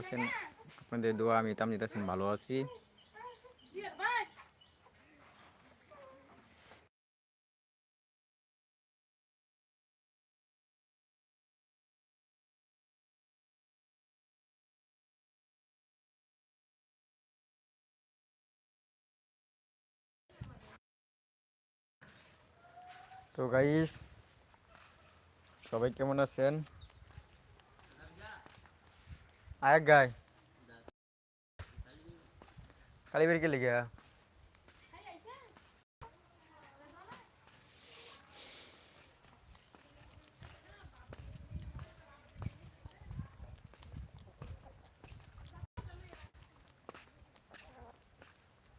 আছেন? আপনাদের দোয়া আমি তামজিদ আছেন ভালো আছি। তো গাইস সবাই কেমন আছেন? আয় গায় কালীবাড়ি কে লেগে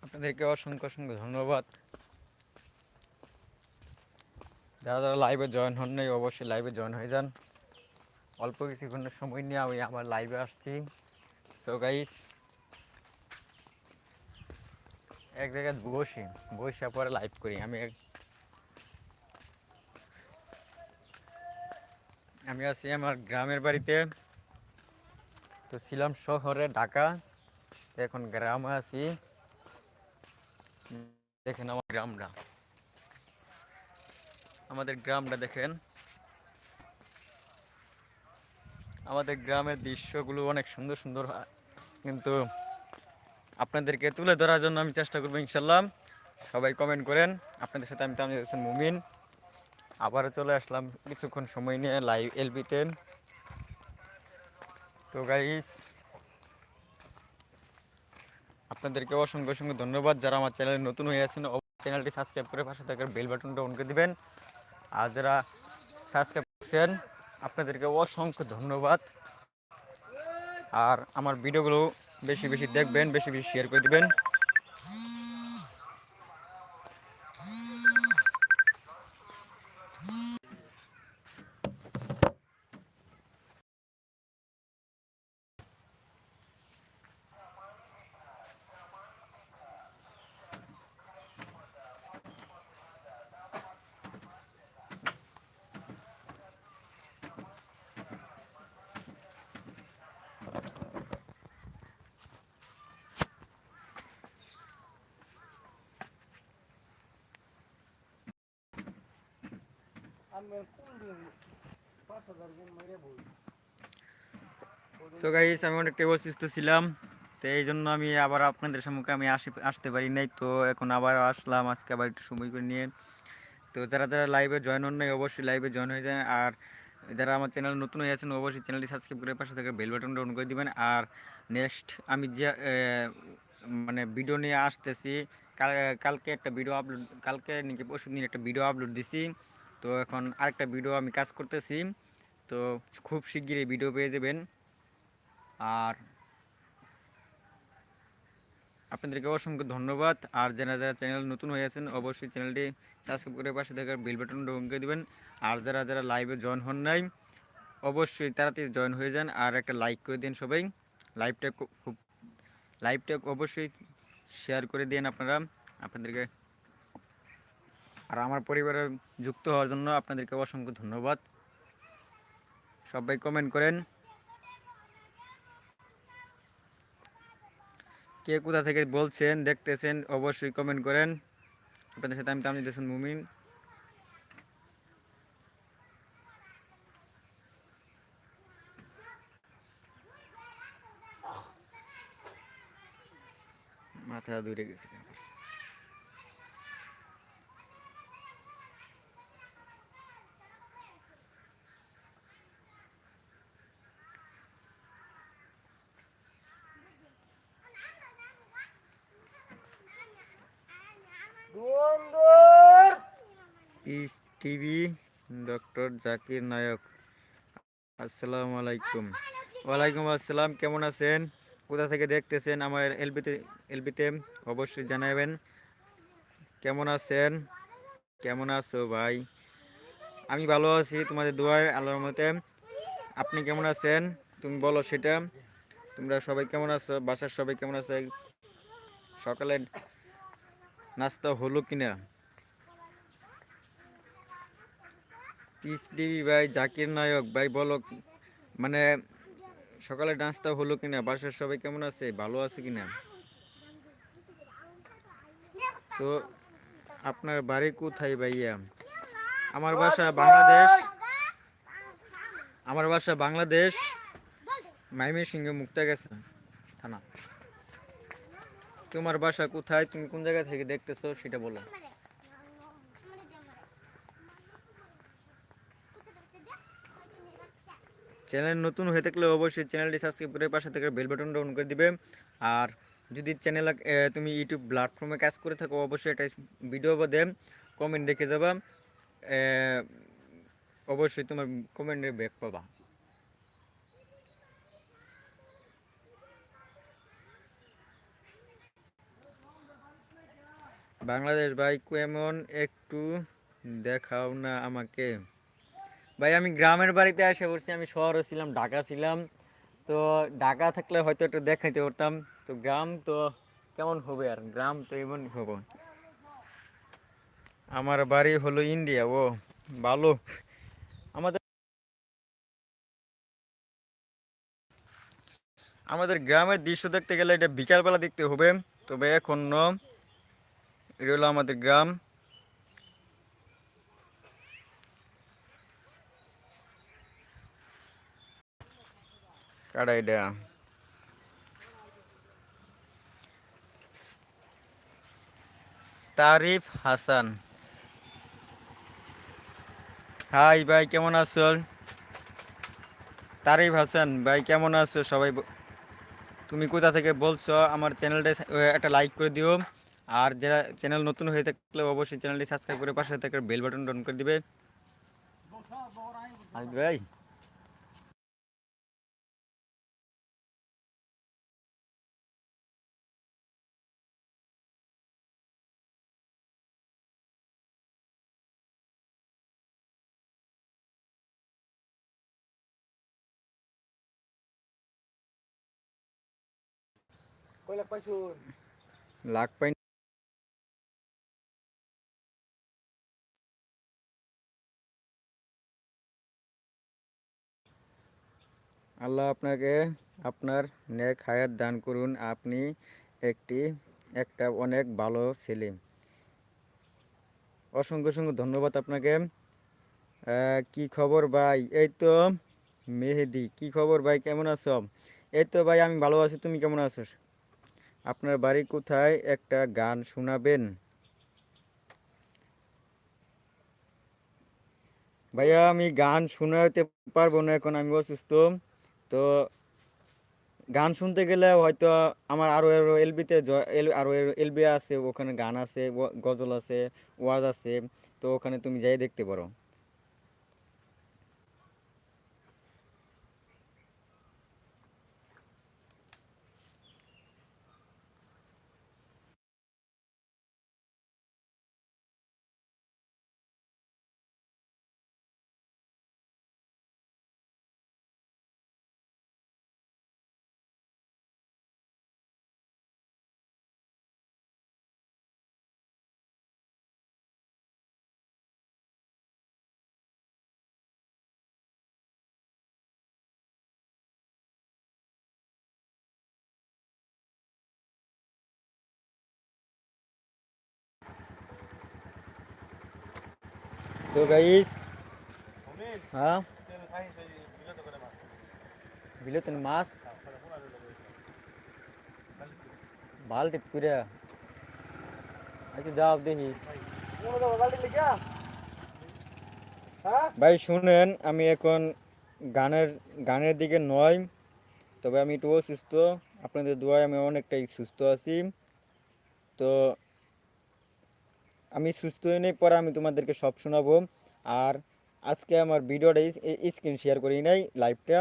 আপনাদেরকে অসংখ্য অসংখ্য ধন্যবাদ। যারা যারা লাইভে জয়েন হন নাই, অবশ্যই লাইভে জয়েন হয়ে যান। অল্প কিছুক্ষণের সময় নিয়ে আমি আমার লাইভে আসছি। সো গাইস এক জায়গায় বসি, বসে পরে লাইভ করি। আমি আমি আছি আমার গ্রামের বাড়িতে। তো ছিলাম শহরে, ঢাকা। এখন গ্রামে আছি। দেখেন আমার গ্রামটা। আমাদের গ্রামটা দেখেন। আমাদের গ্রামের দৃশ্যগুলো অনেক সুন্দর সুন্দর। কিন্তু আপনাদেরকে তুলে ধরার জন্য আমি চেষ্টা করব ইনশাল্লাহ। সবাই কমেন্ট করেন। আপনাদের সাথে আমি তামিজ হাসান মুমিন। আবারও চলে আসলাম কিছুক্ষণ সময় নিয়ে লাইভ এলবিতে তো। গাইস আপনাদেরকে অসংখ্য অসংখ্য ধন্যবাদ। যারা আমার চ্যানেলে নতুন হয়ে আছেন চ্যানেলটি সাবস্ক্রাইব করে পাশে থাকার বেল বাটনটা অন করে দিবেন। আর যারা সাবস্ক্রাইব করছেন আপনাদেরকে অসংখ্য ধন্যবাদ। আর আমার ভিডিওগুলো বেশি বেশি দেখবেন বেশি বেশি শেয়ার করে দিবেন। সো গাইস আমি অনেকটা অসুস্থ ছিলাম, তো এই জন্য আমি আবার আপনাদের সম্মুখে আমি আসি, আসতে পারি নাই, তো এখন আবার আসলাম, আজকে আবার একটু সময় করে নিয়ে। তো যারা যারা লাইভে জয়েন হন নাই, অবশ্যই লাইভে জয়েন হয়ে যায় আর যারা আমার চ্যানেল নতুন হয়ে আছেন, অবশ্যই চ্যানেলটি সাবস্ক্রাইব করে পাশে থেকে বেল বাটনটা অন করে দিবেন। আর নেক্সট আমি যে মানে ভিডিও নিয়ে আসতেছি কালকে একটা ভিডিও আপলোড কালকে নাকি পরশু দিন একটা ভিডিও আপলোড দিছি। তো এখন আরেকটা ভিডিও আমি কাজ করতেছি। তো খুব শিগগিরই ভিডিও পেয়ে যাবেন। আর আপনাদেরকে অসংখ্য ধন্যবাদ। আর যারা যারা চ্যানেল নতুন হয়ে আছেন, অবশ্যই চ্যানেলটি সাবস্ক্রাইব করে পাশে থাকার বেল বাটনটা অন করে দেবেন। আর যারা যারা লাইভে জয়েন হন নাই, অবশ্যই তাড়াতাড়ি জয়েন হয়ে যান আর একটা লাইক করে দিন সবাই। লাইভটা খুব লাইভটা অবশ্যই শেয়ার করে দিন আপনারা। আপনাদেরকে আর আমার পরিবারে যুক্ত হওয়ার জন্য আপনাদেরকে অসংখ্য ধন্যবাদ। সবাই কমেন্ট করেন। কে কোথা থেকে বলছেন, দেখতেছেন, অবশ্যই কমেন্ট করেন। আপনাদের সাথে আমি তামিজ হাসান মুমিন। মাথা দূরে গেছে। Peace TV doctor Zakir Naik আসসালামু আলাইকুম ওয়ালাইকুম আসসালাম কেমন আছেন কোথা থেকে দেখতেছেন আমার এলবিতে এলবিতে অবশ্যই জানাবেন কেমন আছেন কেমন আছো ভাই আমি ভালো আছি তোমাদের দোয়ায় আল্লাহর মতে আপনি কেমন আছেন তুমি বলো সেটা তোমরা সবাই কেমন আছো বাসার সবাই কেমন আছে সকালে নাস্তা হলো কিনা পিস টিভি ভাই, জাকির নায়ক। ভাই, বলো মানে সকালে নাস্তা হলো কিনা? বাসার সবাই কেমন আছে? ভালো আছে কিনা? তো, আপনার বাড়ি কোথায় ভাইয়া? আমার বাসা বাংলাদেশ। আমার বাসা বাংলাদেশ। মাইমের মুক্তা গেছে। থানা। তোমার বাসা কোথায়? তুমি কোন জায়গা থেকে দেখতেছো? সেটা বলো। চ্যানেল নতুন হয়ে থাকলে অবশ্যই চ্যানেলটি সাবস্ক্রাইব করে পাশে থেকে বেল বাটন ডাউন করে দিবে। আর যদি চ্যানেল তুমি ইউটিউব প্ল্যাটফর্মে কাজ করে থাকো, অবশ্যই একটা ভিডিও বাদে কমেন্ট রেখে যাবা। অবশ্যই তোমার কমেন্টে ব্যাক পাবা। বাংলাদেশ ভাই, কেমন? একটু দেখাও না আমাকে। ভাই, আমি গ্রামের বাড়িতে এসে পড়ছি, আমি শহরে ছিলাম, ঢাকা ছিলাম। তো ঢাকা থাকলে হয়তো একটু দেখাইতে পারতাম। তো গ্রাম তো কেমন হবে আর? গ্রাম তো এমন হবে। আমার বাড়ি হলো ইন্ডিয়া, ও, ভালো। আমাদের আমাদের গ্রামের দৃশ্য দেখতে গেলে এটা বিকালবেলা দেখতে হবে। তবে এখন এটা হলো আমাদের গ্রাম। কাটা এটা তারিফ হাসান হাই ভাই কেমন আছো? তারিফ হাসান ভাই কেমন আছো? সবাই তুমি কোথা থেকে বলছো? আমার চ্যানেলটা একটা লাইক করে দিও। আর যারা চ্যানেল নতুন হয়ে থাকলে অবশ্যই চ্যানেলটি সাবস্ক্রাইব করে পাশে থেকে বেল বাটন অন করে দিবে। আর আল্লাহ আপনাকে আপনার নেক হায়াত দান করুন। আপনি একটি, একটা অনেক ভালো ছেলে। অসংখ্য অসংখ্য ধন্যবাদ আপনাকে। কি খবর ভাই? এই তো মেহেদি। কি খবর ভাই? কেমন আছো? এই তো ভাই, আমি ভালো আছি। তুমি কেমন আছো? আপনার বাড়ি কোথায় একটা গান শোনাবেন? ভাইয়া, আমি গান শোনাতে পারব না, এখন আমি অসুস্থ। তো গান শুনতে গেলে হয়তো আমার আরও আরও এলবিতে আরও এলবি আছে, ওখানে গান আছে গজল আছে, ওয়াজ আছে, তো ওখানে তুমি যাই দেখতে পারো। তো গাইস হ্যাঁ? বিলেতেন মাছ। বালতিত করে আচ্ছা দাও দেখি। ভাই শুনেন আমি এখন গানের গানের দিকে নয় তবে আমি একটু অসুস্থ আপনাদের দোয়ায় আমি অনেকটাই সুস্থ আছি। তো আমি সুস্থ হয়ে নেই পরে আমি তোমাদেরকে সব শোনাবো। আর আজকে আমার ভিডিওটা স্ক্রিন শেয়ার করি নাই লাইভটা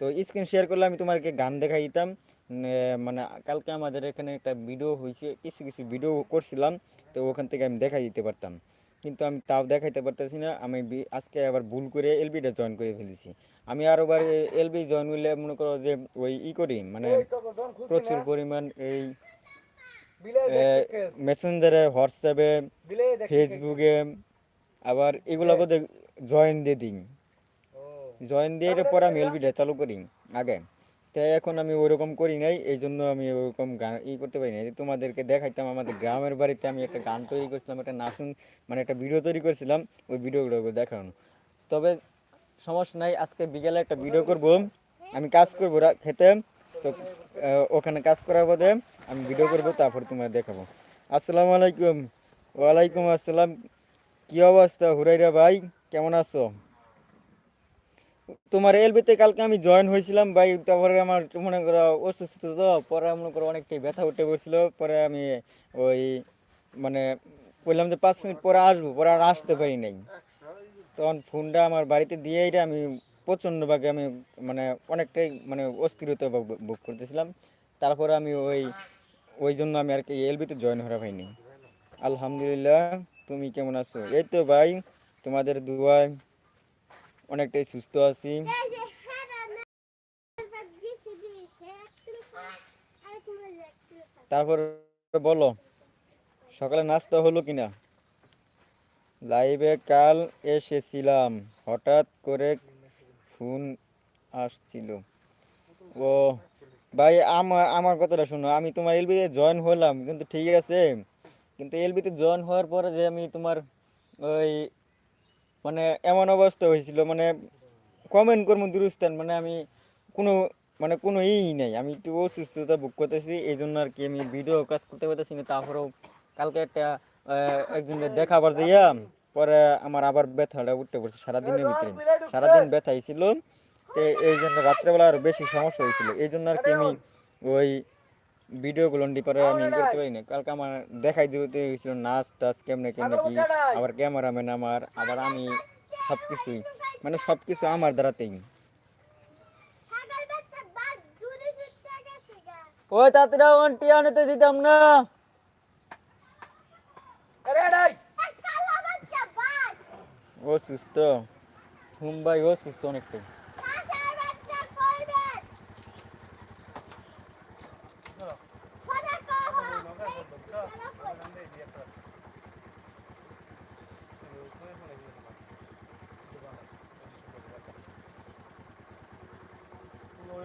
তো স্ক্রিন শেয়ার করলে আমি তোমাকে গান দেখাই দিতাম। মানে কালকে আমাদের এখানে একটা ভিডিও হয়েছে কিছু কিছু ভিডিও করছিলাম তো ওখান থেকে আমি দেখাই দিতে পারতাম। কিন্তু আমি তাও দেখাইতে পারতেছি না আমি আজকে আবার ভুল করে এলবিটা জয়েন করে ফেলেছি। আমি আরও বার এলবি জয়েন করলে মনে করো যে ওই ই করি মানে প্রচুর পরিমাণ এই মেসেঞ্জারে হোয়াটসঅ্যাপে ফেসবুকে আবার এগুলো বোধ জয়েন দিয়ে দিই জয়েন দিয়ে পর আমি এলবিটা চালু করি আগে। তাই এখন আমি ওরকম করি নাই এই জন্য আমি ওরকম গান ই করতে পারি নাই। তোমাদেরকে দেখাইতাম আমাদের গ্রামের বাড়িতে আমি একটা গান তৈরি করছিলাম একটা নাচুন মানে একটা ভিডিও তৈরি করছিলাম ওই ভিডিওগুলো দেখানো। তবে সমস্যা নাই আজকে বিকেলে একটা ভিডিও করব। আমি কাজ করব খেতে। তো ওখানে কাজ করার পরে আমি ভিডিও করব, তারপর তোমার দেখাবো। আসসালামু আলাইকুম। ওয়ালাইকুম আসসালাম। কি অবস্থা হুরাইরা ভাই? কেমন আছো? তোমার এলবিতে কালকে আমি জয়েন হয়েছিলাম ভাই, তারপরে আমার মনে করো অসুস্থ তো, পরে মনে করো অনেকটাই ব্যথা উঠে পড়ছিল পরে আমি ওই মানে বললাম যে পাঁচ মিনিট পরে আসব, পরে আর আসতে পারি নাই। তখন ফোনটা আমার বাড়িতে দিয়েই রে, আমি প্রচণ্ডভাবে আমি মানে অনেকটাই মানে অস্থিরতা ভোগ করতেছিলাম। তারপরে আমি ওই ওই জন্য আমি আর কি এলবিতে জয়েন করা হয়নি আলহামদুলিল্লাহ, তুমি কেমন আছো? এই তো ভাই, তোমাদের দুয়ায় অনেকটাই সুস্থ আছি। তারপর বলো, সকালে নাস্তা হলো কিনা? লাইভে কাল এসেছিলাম, হঠাৎ করে ফোন আসছিল। ও ভাই আমার আমার কথাটা শোনো। আমি তোমার এলবিতে জয়েন হলাম, কিন্তু ঠিক আছে। কিন্তু এলবিতে জয়েন হওয়ার পরে যে আমি তোমার ওই মানে এমন অবস্থা হয়েছিল মানে কমেন্ট করব দুরুস্তান মানে আমি কোনো মানে কোনো ই নেই। আমি একটু অসুস্থতা ভোগ করতেছি, এই জন্য আর কি আমি ভিডিও কাজ করতে পারতেছি না। তারপরেও কালকে একটা একজনের দেখাবার যাইয়া, পরে আমার আবার ব্যথাটা উঠতে পড়ছে, সারাদিনের ভিতরে। সারাদিন ব্যথা ছিল তো এই জন্য রাত্রেবেলা আর বেশি সমস্যা হয়েছিল। এই জন্য আর কি আমি ওই ভিডিওগুলো পরে আমি করতে পারি না কালকে আমার দেখাই দিতে হয়েছিল নাচ টাচ কেমনে কেমনে কি আবার ক্যামেরাম্যান আমার আবার আমি সব কিছুই মানে সব কিছু আমার দ্বারাতেই ওই তাড়াতাড়ি আন্টি আনতে দিতাম না। ও সুস্থ। মুম্বাই ও সুস্থ অনেকটাই।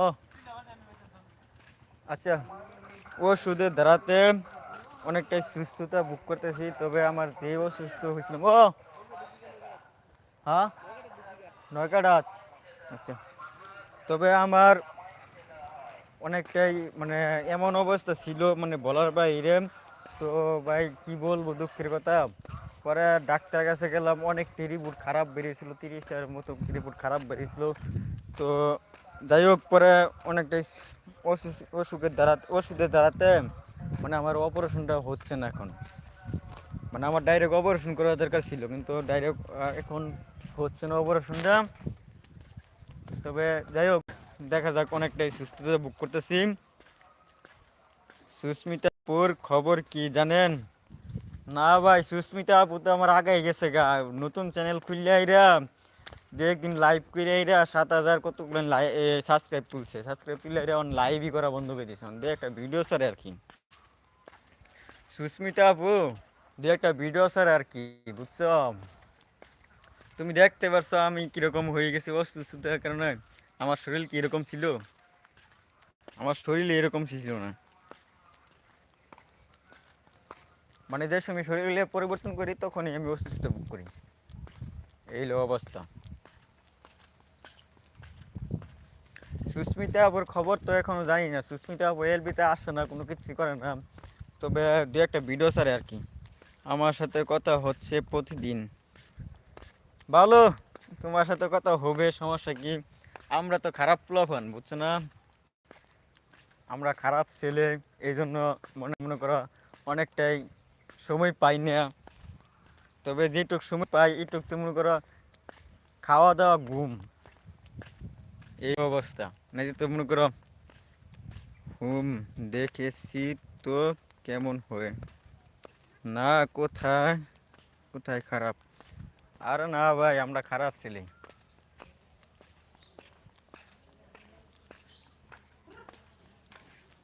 ও। আচ্ছা ওষুধের দাঁড়াতে অনেকটাই সুস্থতা বুক করতেছি, তবে আমার যে সুস্থ হয়েছিল। ও! হ্যাঁ? নয়কা আচ্ছা তবে আমার অনেকটাই মানে এমন অবস্থা ছিল মানে বলার বাইরে। তো ভাই, কি বলব দুঃখের কথা? পরে ডাক্তার কাছে গেলাম অনেকটি রিপোর্ট খারাপ বেরিয়েছিল, তিরিশটার মতো রিপোর্ট খারাপ বেরিয়েছিল। তো যাই হোক, পরে অনেকটাই অসুখ অসুখের দ্বারা, ওষুধের দ্বারাতে মানে আমার অপারেশনটা হচ্ছে না এখন। মানে আমার ডাইরেক্ট অপারেশন করা দরকার ছিল, কিন্তু ডাইরেক্ট এখন হচ্ছে না অপারেশনটা তবে যাই হোক, দেখা যাক অনেকটাই সুস্থতা বুক করতেছি। সুস্মিতাপুর খবর কি জানেন? না ভাই, সুস্মিতা আপু তো আমার আগে গেছে গা, নতুন চ্যানেল খুললে আইরা। দু একদিন লাইভ করে আইরা সাত হাজার কতগুলো সাবস্ক্রাইব তুলছে। সাবস্ক্রাইব তুলে আইরা অন লাইভই করা বন্ধ করে দিয়েছে। দু একটা ভিডিও স্যার আর কি। সুস্মিতা আপু, দু একটা ভিডিও স্যার আর কি, বুঝছ? তুমি দেখতে পারছ আমি কীরকম হয়ে গেছি অসুস্থতার কারণে। আমার শরীর কি এরকম ছিল? আমার শরীর এরকম ছিল না। মানে যে সময় শরীরে পরিবর্তন করি, তখনই আমি অসুস্থ করি। এই অবস্থা। সুস্মিতা আপুর খবর তো এখনও জানি না। সুস্মিতা আপু এলবিতে আসে না, কোনো কিছু করে না। তবে দু একটা ভিডিও ছাড়ে আর কি। আমার সাথে কথা হচ্ছে প্রতিদিন। ভালো তোমার সাথে কথা হবে, সমস্যা কি? আমরা তো খারাপ প্লাফান বুঝছ না? আমরা খারাপ ছেলে এই জন্য মনে মনে করো অনেকটাই সময় পাই না। তবে যেটুক সময় পাই এইটুক তো মনে করো খাওয়া দাওয়া ঘুম। এই অবস্থা। না তো মনে করো হুম দেখেছি তো কেমন হয়? না, কোথায়? কোথায় খারাপ? আরে না ভাই, আমরা খারাপ ছেলে।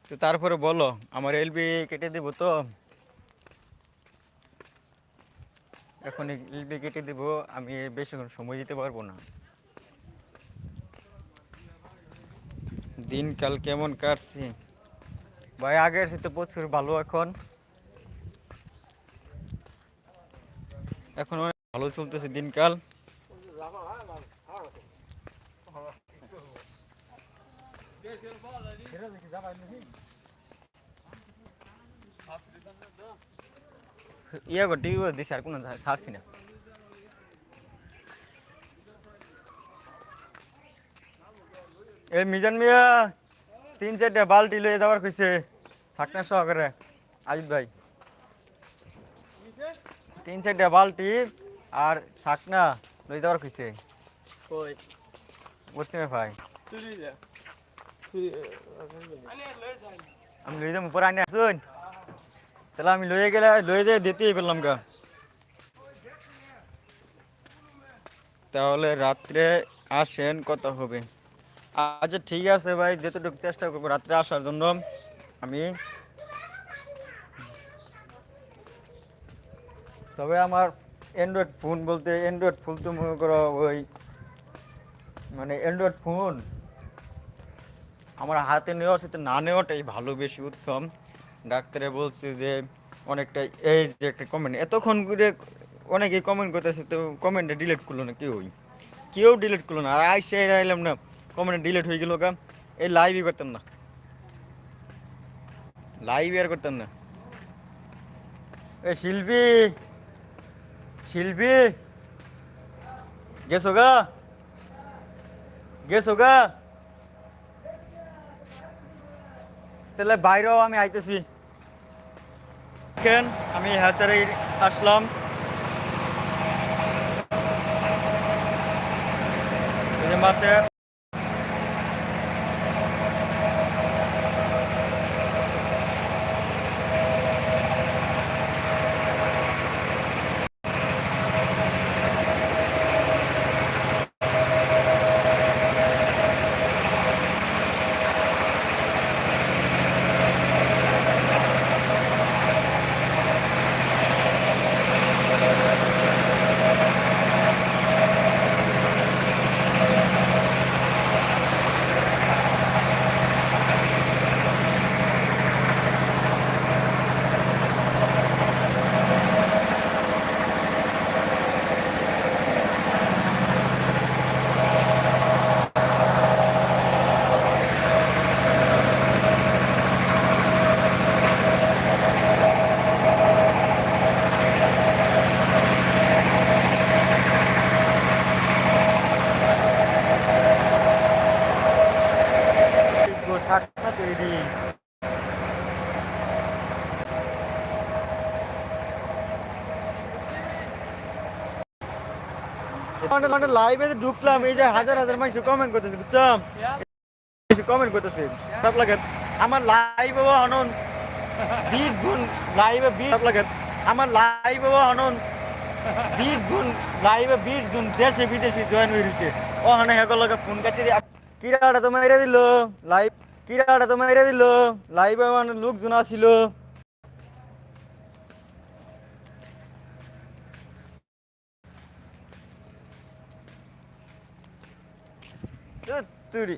তো তারপরে বলো, আমার এলবি কেটে দেবো তো? এখন এলবি কেটে দেবো, আমি বেশিক্ষণ সময় দিতে পারব না। দিনকাল কেমন কাটছে? ভাই আগের সাথে প্রচুর ভালো, এখন? এখন অনেক ভালো চলতেছে দিনকাল। ইয়ে গো, টিভি দিছি, আর কোনো ছাড়ছি না। এই মিজান মিয়া তিন চারটা বালতি লয়ে যাওয়ার কইছে ছাকনা সহকারে। আজিত ভাই তিন চারটা বালতি আর ছাকনা লয়ে যাওয়ার কইছে। কই? পশ্চিমে ভাই। আমি লয়ে যাব পরে আনি আসুন। তাহলে আমি লয়ে গেলে লয়ে যেয়ে দিতেই পেলাম গা। তাহলে রাত্রে আসেন কথা হবে। আচ্ছা ঠিক আছে ভাই, যতটুকু চেষ্টা করব রাত্রে আসার জন্য। আমি তবে আমার অ্যান্ড্রয়েড ফোন বলতে অ্যান্ড্রয়েড ফোন তো মনে করো ওই মানে অ্যান্ড্রয়েড ফোন আমার হাতে নেওয়ার সাথে না নেওয়াটাই ভালো বেশি উত্তম। ডাক্তারে বলছে যে অনেকটা এই যে একটা কমেন্ট এতক্ষণ করে অনেকেই কমেন্ট করতেছে, তো কমেন্টটা ডিলিট করল না কেউই। কেউ ডিলিট করল না, আর আইসে আইলাম না। কমেন্ট ডিলিট হয়ে গেল গা। এই লাইভই করতাম না। লাইভ আর করতাম না। এ শিল্পী শিল্পী, গেছো গা? গেছো গা? তাহলে বাইরেও আমি আইতেছি। দেখেন আমি হ্যাচারে আসলাম। এই যে মাছে শাকটা তৈরি লাইভে ঢুকলাম, এই যে হাজার হাজার মানুষ কমেন্ট করতেছে, বুঝছ? কমেন্ট করতেছে। খারাপ লাগে। আমার লাইভে অনন বিশ জুন লাইভে বিশ খারাপ লাগে। আমার লাইভে অনন বিশ জুন লাইভে বিশ জুন দেশে বিদেশে জয়েন হয়ে রয়েছে। ও হানে হেগর লগে ফোন কাটি কিরাটা তো মেরে দিল? লাইভ কিরাটা তো মেরে দিল? লাইভে লোকজন আসিল। তুই